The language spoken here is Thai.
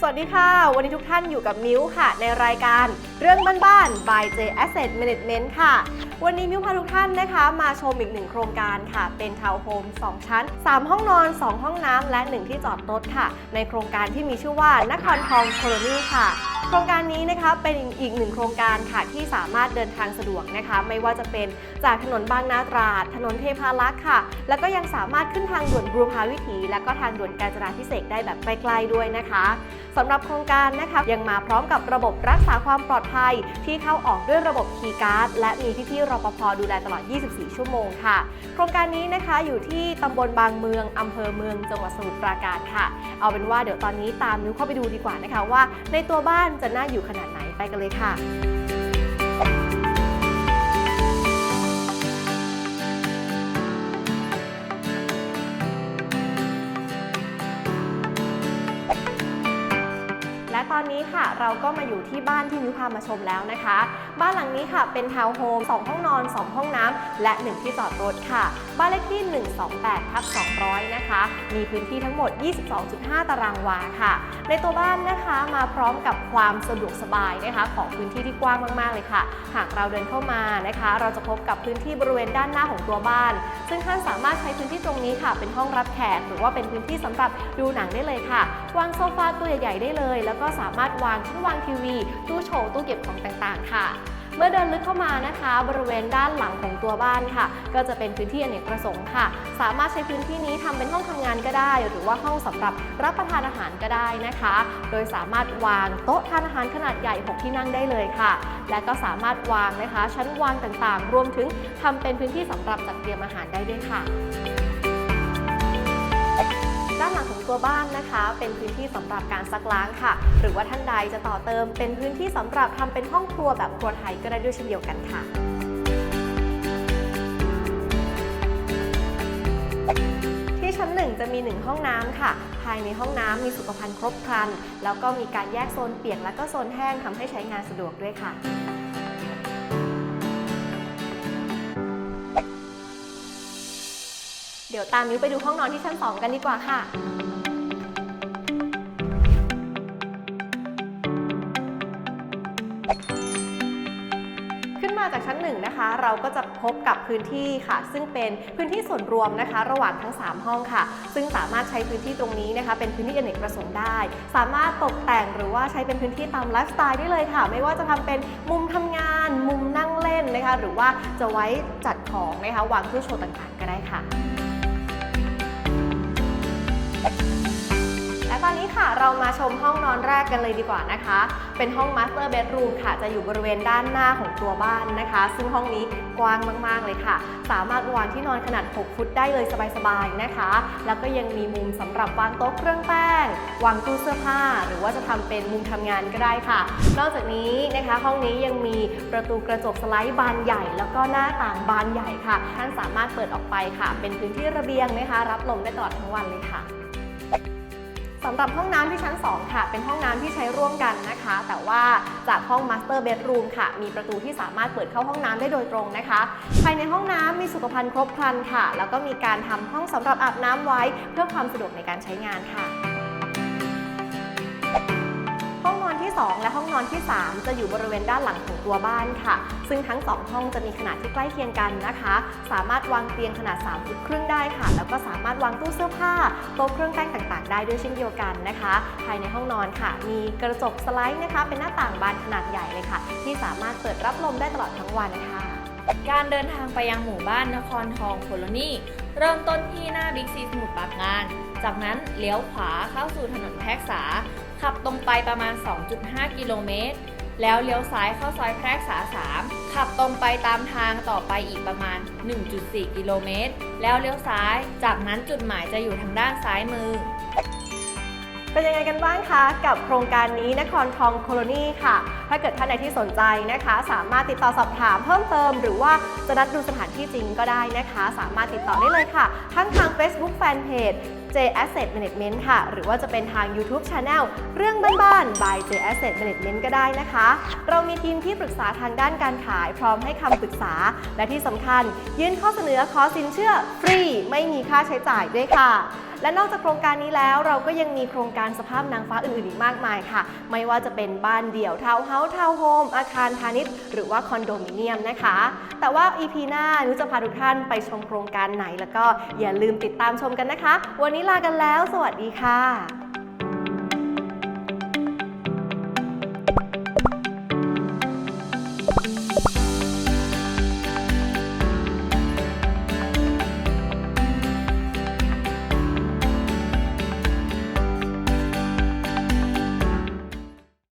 สวัสดีค่ะ วันนี้ทุกท่านอยู่กับมิ้วค่ะ ในรายการเรื่องบ้านๆ by J Asset Management ค่ะ วันนี้มิ้วพาทุกท่านนะคะ มาชมอีกหนึ่งโครงการค่ะ เป็นทาวน์โฮม 2 ชั้น 3 ห้องนอน 2 ห้องน้ำและ 1 ที่จอดรถค่ะ ในโครงการที่มีชื่อว่านครทองโคลนีค่ะ โครงการนี้นะคะเป็นอีกหนึ่งโครงการค่ะที่สามารถเดินทางสะดวกนะคะ ไม่ว่าจะเป็นจากถนนบางนาตราด ถนนเทพารักษ์ค่ะ แล้วก็ยังสามารถขึ้นทางด่วนบูรพาวิถี และก็ทางด่วนกาญจนาพิเศษกได้แบบใกล้ๆด้วยนะคะสำหรับโครงการนะคะยังมาพร้อมกับระบบรักษาความปลอดภัย ที่เข้าออกด้วยระบบคีย์การ์ดและมีพี่ๆรปภดูแลตลอด 24 ชั่วโมงค่ะ โครงการนี้นะคะอยู่ที่ตำบลบางเมืองอำเภอเมืองจังหวัดสมุทรปราการค่ะ เอาเป็นว่าเดี๋ยวตอนนี้ตามนิ้วเข้าไปดูดีกว่านะคะว่า ในตัวบ้านจะน่าอยู่ขนาดไหนไปกันเลยค่ะ ตอนนี้ค่ะ เราก็มาอยู่ที่บ้านที่มิวพามาชมแล้วนะคะ บ้านหลังนี้ค่ะเป็นทาวน์โฮม2ห้องนอน 2 ห้องน้ำและ 1 ที่จอดรถค่ะ บ้านเลขที่ 128ทับ200 นะคะ มีพื้นที่ทั้งหมด 22.5 ตารางวาค่ะ ในตัวบ้านนะคะมาพร้อมกับความสะดวกสบายนะคะ ของพื้นที่ที่กว้างมาก ๆ เลยค่ะ หากเราเดินเข้ามานะคะ เราจะพบกับพื้นที่บริเวณด้านหน้าของตัวบ้าน ซึ่งท่านสามารถใช้พื้นที่ตรงนี้ค่ะ เป็นห้องรับแขกหรือว่าเป็นพื้นที่สำหรับดูหนังได้เลยค่ะ วางโซฟาตัวใหญ่ๆได้เลย แล้วก็สามารถวางชั้นวางทีวี ตู้โชว์ตู้เก็บของต่างๆ ค่ะ เมื่อเดินลึกเข้ามานะคะ บริเวณด้านหลังของตัวบ้านค่ะ ก็จะเป็นพื้นที่อเนกประสงค์ค่ะ สามารถใช้พื้นที่นี้ทำเป็นห้องทำงานก็ได้ หรือว่าห้องสำหรับรับประทานอาหารก็ได้นะคะ โดยสามารถวางโต๊ะทานอาหารขนาดใหญ่ 6 ที่นั่งได้เลยค่ะ และก็สามารถวางนะคะ ชั้นวางต่างๆ รวมถึงทำเป็นพื้นที่สำหรับจัดเตรียมอาหารได้ด้วยค่ะ ตัวบ้านนะคะ เป็นพื้นที่สำหรับการซักล้างค่ะ หรือว่าท่านใดจะต่อเติมเป็นพื้นที่สำหรับทำเป็นห้องครัวแบบครัวไทยก็ได้ด้วยเช่นเดียวกันค่ะที่ชั้นหนึ่งจะมี 1 ห้องน้ำค่ะ ภายในห้องน้ำมีสุขภัณฑ์ครบครัน แล้วก็มีการแยกโซนเปียกและก็โซนแห้งทำให้ใช้งานสะดวกด้วยค่ะ เดี๋ยวตามมิ้วไปดูห้องนอนที่ชั้น 2 กันดีกว่าค่ะ ชั้นหนึ่งนะคะ เราก็จะพบกับพื้นที่ค่ะ ซึ่งเป็นพื้นที่ส่วนรวมนะคะ ระหว่างทั้ง 3 ห้องค่ะ ซึ่งสามารถใช้พื้นที่ตรงนี้นะคะ เป็นพื้นที่อเนกประสงค์ได้ สามารถตกแต่งหรือว่าใช้เป็นพื้นที่ตามไลฟ์สไตล์ได้เลยค่ะ ไม่ว่าจะทำเป็นมุมทำงาน มุมนั่งเล่นนะคะ หรือว่าจะไว้จัดของนะคะวางตู้โชว์ต่างๆ ก็ได้ค่ะและ ตอนนี้ค่ะเรามาชมห้องนอนแรกกันเลยดีกว่านะคะ เป็นห้อง Master Bedroom ค่ะ จะอยู่บริเวณด้านหน้าของตัวบ้านนะคะ ซึ่งห้องนี้กว้างมากๆเลยค่ะ สามารถวางที่นอนขนาด 6 ฟุตได้เลยสบายๆนะคะ แล้วก็ยังมีมุมสำหรับวางโต๊ะเครื่องแป้ง วางตู้เสื้อผ้า หรือว่าจะทำเป็นมุมทำงานก็ได้ค่ะ นอกจากนี้นะคะ ห้องนี้ยังมีประตูกระจกสไลด์บานใหญ่ แล้วก็หน้าต่างบานใหญ่ค่ะ ท่านสามารถเปิดออกไปค่ะ เป็นพื้นที่ระเบียงนะคะ รับลมได้ตลอดทั้งวันเลยค่ะ สำหรับห้องน้ำที่ชั้น 2 ค่ะ เป็นห้องน้ำที่ใช้ร่วมกันนะคะ แต่ว่าจากห้องมาสเตอร์เบดรูมค่ะ มีประตูที่สามารถเปิดเข้าห้องน้ำได้โดยตรงนะคะ ภายในห้องน้ำมีสุขภัณฑ์ครบครันค่ะ แล้วก็มีการทำห้องสำหรับอาบน้ำไว้ เพื่อความสะดวกในการใช้งานค่ะ 2 และห้องนอนที่ 3 จะอยู่บริเวณด้านหลังของตัวบ้านค่ะ ซึ่งทั้ง 2 ห้องจะมีขนาดที่ใกล้เคียงกันนะคะ สามารถวางเตียงขนาด3ฟุตครึ่งได้ค่ะ แล้วก็สามารถวางตู้เสื้อผ้าโต๊ะเครื่องแป้งต่างๆ ได้ด้วยเช่นเดียวกันนะคะ ภายในห้องนอนค่ะ มีกระจกสไลด์นะคะ เป็นหน้าต่างบานขนาดใหญ่เลยค่ะ ที่สามารถเปิดรับลมได้ตลอดทั้งวันค่ะการเดินทางไปยังหมู่บ้านนครทองโคโลนีเริ่มต้นที่หน้าบิ๊กซีสมุทรปราการ จากนั้นเลี้ยวขวาเข้าสู่ถนนแพรกษา ขับตรงไปประมาณ 2.5 กิโลเมตร แล้วเลี้ยวซ้ายเข้าซอยแพรกษา 3 ขับตรงไปตามทางต่อไปอีกประมาณ 1.4 กิโลเมตร แล้วเลี้ยวซ้าย จากนั้นจุดหมายจะอยู่ทางด้านซ้ายมือ เป็นยังไงกันบ้างคะ กับโครงการนี้นครทองโคโลนีค่ะ ถ้าเกิดท่านใดที่สนใจนะคะ สามารถติดต่อสอบถามเพิ่มเติม หรือว่าจะนัดดูสถานที่จริงก็ได้นะคะ สามารถติดต่อได้เลยค่ะ ทั้งทาง Facebook Fanpage J Asset Management ค่ะ หรือว่าจะเป็นทาง YouTube Channel เรื่องบ้านๆ by J Asset Management ก็ได้นะคะ เรามีทีมที่ปรึกษาทางด้านการขายพร้อมให้คำปรึกษา และที่สำคัญ ยื่นข้อเสนอขอสินเชื่อฟรี ไม่มีค่าใช้จ่ายด้วยค่ะ และนอกจากโครงการนี้แล้วเราก็ยังมีโครงการสภาพนางฟ้าอื่นๆอีกมากมายค่ะ ไม่ว่าจะเป็นบ้านเดี่ยวทาวน์เฮาส์ทาวน์โฮมอาคารพาณิชย์ หรือว่าคอนโดมิเนียมนะคะ แต่ว่า EP หน้านุจะพาทุกท่านไปชมโครงการไหน แล้วก็อย่าลืมติดตามชมกันนะคะ วันนี้ลากันแล้ว สวัสดีค่ะ